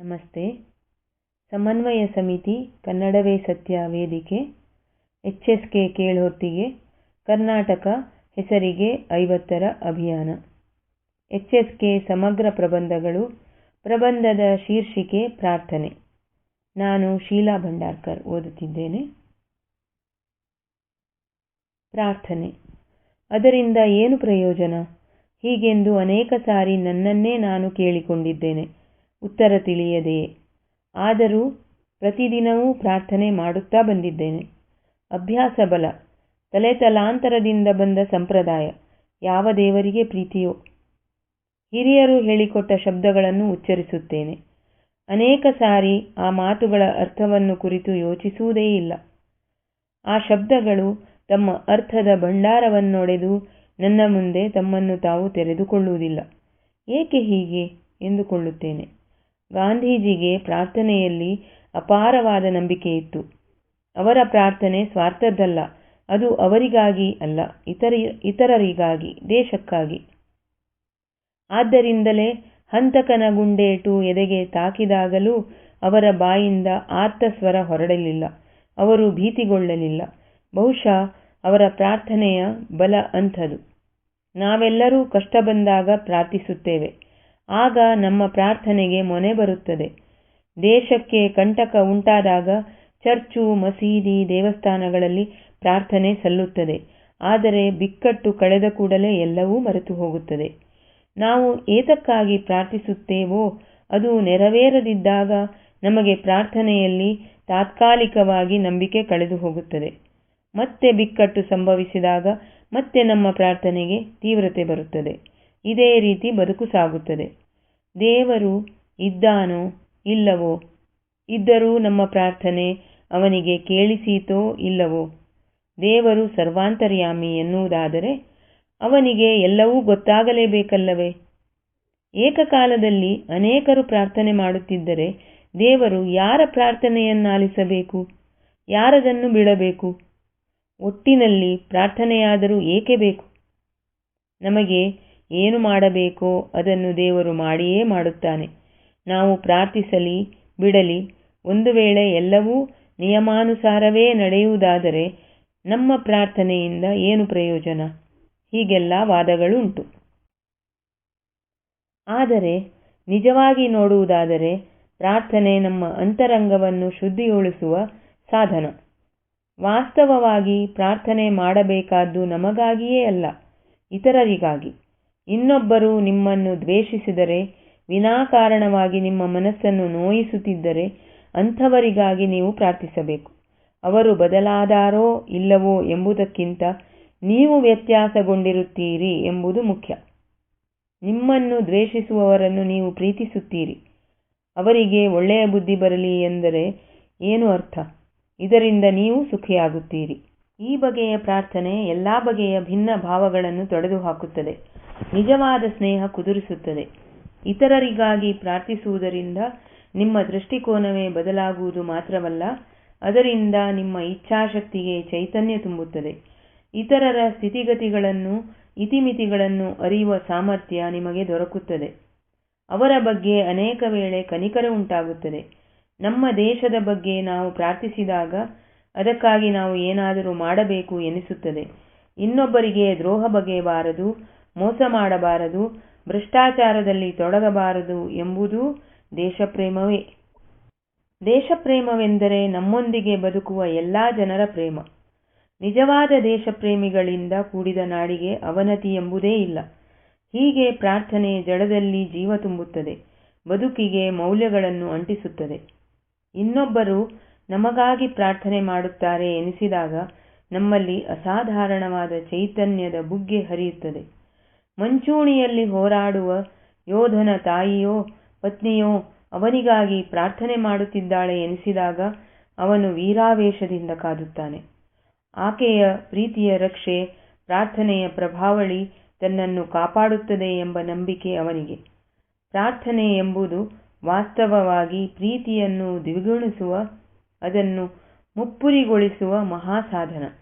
ನಮಸ್ತೆ. ಸಮನ್ವಯ ಸಮಿತಿ, ಕನ್ನಡವೇ ಸತ್ಯ ವೇದಿಕೆ ಎಚ್ ಎಸ್ ಕೆ ಕೇಳ್ಹೊತ್ತಿಗೆ ಕರ್ನಾಟಕ ಹೆಸರಿಗೆ ಐವತ್ತರ ಅಭಿಯಾನ. ಎಚ್ ಎಸ್ ಕೆ ಸಮಗ್ರ ಪ್ರಬಂಧಗಳು, ಪ್ರಬಂಧದ ಶೀರ್ಷಿಕೆ ಪ್ರಾರ್ಥನೆ. ನಾನು ಶೀಲಾ ಭಂಡಾರ್ಕರ್ ಓದುತ್ತಿದ್ದೇನೆ. ಪ್ರಾರ್ಥನೆ. ಅದರಿಂದ ಏನು ಪ್ರಯೋಜನ? ಹೀಗೆಂದು ಅನೇಕ ಸಾರಿ ನನ್ನನ್ನೇ ನಾನು ಕೇಳಿಕೊಂಡಿದ್ದೇನೆ. ಉತ್ತರ ತಿಳಿಯದೆಯೇ ಆದರೂ ಪ್ರತಿದಿನವೂ ಪ್ರಾರ್ಥನೆ ಮಾಡುತ್ತಾ ಬಂದಿದ್ದೇನೆ. ಅಭ್ಯಾಸ ಬಲ. ತಲಾಂತರದಿಂದ ಬಂದ ಸಂಪ್ರದಾಯ. ಯಾವ ದೇವರಿಗೆ ಪ್ರೀತಿಯೋ. ಹಿರಿಯರು ಹೇಳಿಕೊಟ್ಟ ಶಬ್ದಗಳನ್ನು ಉಚ್ಚರಿಸುತ್ತೇನೆ. ಅನೇಕ ಸಾರಿ ಆ ಮಾತುಗಳ ಅರ್ಥವನ್ನು ಕುರಿತು ಯೋಚಿಸುವುದೇ ಇಲ್ಲ. ಆ ಶಬ್ದಗಳು ತಮ್ಮ ಅರ್ಥದ ಭಂಡಾರವನ್ನೊಡೆದು ನನ್ನ ಮುಂದೆ ತಮ್ಮನ್ನು ತಾವು ತೆರೆದುಕೊಳ್ಳುವುದಿಲ್ಲ. ಏಕೆ ಹೀಗೆ? ಎಂದುಕೊಳ್ಳುತ್ತೇನೆ. ಗಾಂಧೀಜಿಗೆ ಪ್ರಾರ್ಥನೆಯಲ್ಲಿ ಅಪಾರವಾದ ನಂಬಿಕೆಯಿತ್ತು ಅವರ ಪ್ರಾರ್ಥನೆ ಸ್ವಾರ್ಥದ್ದಲ್ಲ, ಅದು ಅವರಿಗಾಗಿ ಅಲ್ಲ, ಇತರ, ಇತರರಿಗಾಗಿ, ದೇಶಕ್ಕಾಗಿ. ಆದ್ದರಿಂದಲೇ ಹಂತಕನ ಗುಂಡೇಟು ಎದೆಗೆ ತಾಕಿದಾಗಲೂ ಅವರ ಬಾಯಿಂದ ಆರ್ತಸ್ವರ ಹೊರಡಲಿಲ್ಲ, ಅವರು ಭೀತಿಗೊಳ್ಳಲಿಲ್ಲ. ಬಹುಶಃ ಅವರ ಪ್ರಾರ್ಥನೆಯ ಬಲ ಅಂಥದು. ನಾವೆಲ್ಲರೂ ಕಷ್ಟ ಬಂದಾಗ ಪ್ರಾರ್ಥಿಸುತ್ತೇವೆ. ಆಗ ನಮ್ಮ ಪ್ರಾರ್ಥನೆಗೆ ಮೊನೆ ಬರುತ್ತದೆ. ದೇಶಕ್ಕೆ ಕಂಟಕ ಉಂಟಾದಾಗ ಚರ್ಚು, ಮಸೀದಿ, ದೇವಸ್ಥಾನಗಳಲ್ಲಿ ಪ್ರಾರ್ಥನೆ ಸಲ್ಲುತ್ತದೆ. ಆದರೆ ಬಿಕ್ಕಟ್ಟು ಕಳೆದ ಕೂಡಲೇ ಎಲ್ಲವೂ ಮರೆತು ಹೋಗುತ್ತದೆ. ನಾವು ಏತಕ್ಕಾಗಿ ಪ್ರಾರ್ಥಿಸುತ್ತೇವೋ, ಅದು ನೆರವೇರದಿದ್ದಾಗ ನಮಗೆ ಪ್ರಾರ್ಥನೆಯಲ್ಲಿ ತಾತ್ಕಾಲಿಕವಾಗಿ ನಂಬಿಕೆ ಕಳೆದು ಹೋಗುತ್ತದೆ. ಮತ್ತೆ ಬಿಕ್ಕಟ್ಟು ಸಂಭವಿಸಿದಾಗ ಮತ್ತೆ ನಮ್ಮ ಪ್ರಾರ್ಥನೆಗೆ ತೀವ್ರತೆ ಬರುತ್ತದೆ. ಇದೇ ರೀತಿ ಬದುಕು ಸಾಗುತ್ತದೆ. ದೇವರು ಇದ್ದಾನೋ ಇಲ್ಲವೋ? ಇದ್ದರೂ ನಮ್ಮ ಪ್ರಾರ್ಥನೆ ಅವನಿಗೆ ಕೇಳಿಸೀತೋ ಇಲ್ಲವೋ? ದೇವರು ಸರ್ವಾಂತರ್ಯಾಮಿ ಎನ್ನುವುದಾದರೆ ಅವನಿಗೆ ಎಲ್ಲವೂ ಗೊತ್ತಾಗಲೇಬೇಕಲ್ಲವೇ? ಏಕಕಾಲದಲ್ಲಿ ಅನೇಕರು ಪ್ರಾರ್ಥನೆ ಮಾಡುತ್ತಿದ್ದರೆ ದೇವರು ಯಾರ ಪ್ರಾರ್ಥನೆಯನ್ನಾಲಿಸಬೇಕು? ಯಾರದನ್ನು ಬಿಡಬೇಕು? ಒಟ್ಟಿನಲ್ಲಿ ಪ್ರಾರ್ಥನೆಯಾದರೂ ಏಕೆ ಬೇಕು? ನಮಗೆ ಏನು ಮಾಡಬೇಕೋ ಅದನ್ನು ದೇವರು ಮಾಡಿಯೇ ಮಾಡುತ್ತಾನೆ. ನಾವು ಪ್ರಾರ್ಥಿಸಲಿ, ಬಿಡಲಿ. ಒಂದು ವೇಳೆ ಎಲ್ಲವೂ ನಿಯಮಾನುಸಾರವೇ ನಡೆಯುವುದಾದರೆ ನಮ್ಮ ಪ್ರಾರ್ಥನೆಯಿಂದ ಏನು ಪ್ರಯೋಜನ? ಹೀಗೆಲ್ಲ ವಾದಗಳುಂಟು. ಆದರೆ ನಿಜವಾಗಿ ನೋಡುವುದಾದರೆ ಪ್ರಾರ್ಥನೆ ನಮ್ಮ ಅಂತರಂಗವನ್ನು ಶುದ್ಧಿಗೊಳಿಸುವ ಸಾಧನ. ವಾಸ್ತವವಾಗಿ ಪ್ರಾರ್ಥನೆ ಮಾಡಬೇಕಾದ್ದು ನಮಗಾಗಿಯೇ ಅಲ್ಲ, ಇತರರಿಗಾಗಿ. ಇನ್ನೊಬ್ಬರು ನಿಮ್ಮನ್ನು ದ್ವೇಷಿಸಿದರೆ, ವಿನಾಕಾರಣವಾಗಿ ನಿಮ್ಮ ಮನಸ್ಸನ್ನು ನೋಯಿಸುತ್ತಿದ್ದರೆ ಅಂಥವರಿಗಾಗಿ ನೀವು ಪ್ರಾರ್ಥಿಸಬೇಕು. ಅವರು ಬದಲಾದಾರೋ ಇಲ್ಲವೋ ಎಂಬುದಕ್ಕಿಂತ ನೀವು ವ್ಯತ್ಯಾಸಗೊಂಡಿರುತ್ತೀರಿ ಎಂಬುದು ಮುಖ್ಯ. ನಿಮ್ಮನ್ನು ದ್ವೇಷಿಸುವವರನ್ನು ನೀವು ಪ್ರೀತಿಸುತ್ತೀರಿ. ಅವರಿಗೆ ಒಳ್ಳೆಯ ಬುದ್ಧಿ ಬರಲಿ ಎಂದರೆ ಏನು ಅರ್ಥ? ಇದರಿಂದ ನೀವು ಸುಖಿಯಾಗುತ್ತೀರಿ. ಈ ಬಗೆಯ ಪ್ರಾರ್ಥನೆ ಎಲ್ಲ ಬಗೆಯ ಭಿನ್ನ ಭಾವಗಳನ್ನು ತೊಡೆದುಹಾಕುತ್ತದೆ. ನಿಜವಾದ ಸ್ನೇಹ ಕುದುರಿಸುತ್ತದೆ. ಇತರರಿಗಾಗಿ ಪ್ರಾರ್ಥಿಸುವುದರಿಂದ ನಿಮ್ಮ ದೃಷ್ಟಿಕೋನವೇ ಬದಲಾಗುವುದು ಮಾತ್ರವಲ್ಲ, ಅದರಿಂದ ನಿಮ್ಮ ಇಚ್ಛಾಶಕ್ತಿಗೆ ಚೈತನ್ಯ ತುಂಬುತ್ತದೆ. ಇತರರ ಸ್ಥಿತಿಗತಿಗಳನ್ನು, ಇತಿಮಿತಿಗಳನ್ನು ಅರಿಯುವ ಸಾಮರ್ಥ್ಯ ನಿಮಗೆ ದೊರಕುತ್ತದೆ. ಅವರ ಬಗ್ಗೆ ಅನೇಕ ವೇಳೆ ಕನಿಕರ ಉಂಟಾಗುತ್ತದೆ. ನಮ್ಮ ದೇಶದ ಬಗ್ಗೆ ನಾವು ಪ್ರಾರ್ಥಿಸಿದಾಗ ಅದಕ್ಕಾಗಿ ನಾವು ಏನಾದರೂ ಮಾಡಬೇಕು ಎನಿಸುತ್ತದೆ. ಇನ್ನೊಬ್ಬರಿಗೆ ದ್ರೋಹ ಬಗೆಯಬಾರದು ಮೋಸ ಮಾಡಬಾರದು, ಭ್ರಷ್ಟಾಚಾರದಲ್ಲಿ ತೊಡಗಬಾರದು ಎಂಬುದೂ ದೇಶಪ್ರೇಮವೇ. ದೇಶಪ್ರೇಮವೆಂದರೆ ನಮ್ಮೊಂದಿಗೆ ಬದುಕುವ ಎಲ್ಲ ಜನರ ಪ್ರೇಮ. ನಿಜವಾದ ದೇಶಪ್ರೇಮಿಗಳಿಂದ ಕೂಡಿದ ನಾಡಿಗೆ ಅವನತಿ ಎಂಬುದೇ ಇಲ್ಲ. ಹೀಗೆ ಪ್ರಾರ್ಥನೆ ಜಡದಲ್ಲಿ ಜೀವ ತುಂಬುತ್ತದೆ, ಬದುಕಿಗೆ ಮೌಲ್ಯಗಳನ್ನು ಅಂಟಿಸುತ್ತದೆ. ಇನ್ನೊಬ್ಬರು ನಮಗಾಗಿ ಪ್ರಾರ್ಥನೆ ಮಾಡುತ್ತಾರೆ ಎನಿಸಿದಾಗ ನಮ್ಮಲ್ಲಿ ಅಸಾಧಾರಣವಾದ ಚೈತನ್ಯದ ಬುಗ್ಗೆ ಹರಿಯುತ್ತದೆ. ಮಂಚೂಣಿಯಲ್ಲಿ ಹೋರಾಡುವ ಯೋಧನ ತಾಯಿಯೋ, ಪತ್ನಿಯೋ ಅವನಿಗಾಗಿ ಪ್ರಾರ್ಥನೆ ಮಾಡುತ್ತಿದ್ದಾಳೆ ಎನಿಸಿದಾಗ ಅವನು ವೀರಾವೇಶದಿಂದ ಕಾದುತ್ತಾನೆ. ಆಕೆಯ ಪ್ರೀತಿಯ ರಕ್ಷೆ, ಪ್ರಾರ್ಥನೆಯ ಪ್ರಭಾವಳಿ ತನ್ನನ್ನು ಕಾಪಾಡುತ್ತದೆ ಎಂಬ ನಂಬಿಕೆ ಅವನಿಗೆ. ಪ್ರಾರ್ಥನೆ ಎಂಬುದು ವಾಸ್ತವವಾಗಿ ಪ್ರೀತಿಯನ್ನು ದ್ವಿಗುಣಿಸುವ, ಅದನ್ನು ಮುಪ್ಪುರಿಗೊಳಿಸುವ ಮಹಾಸಾಧನ.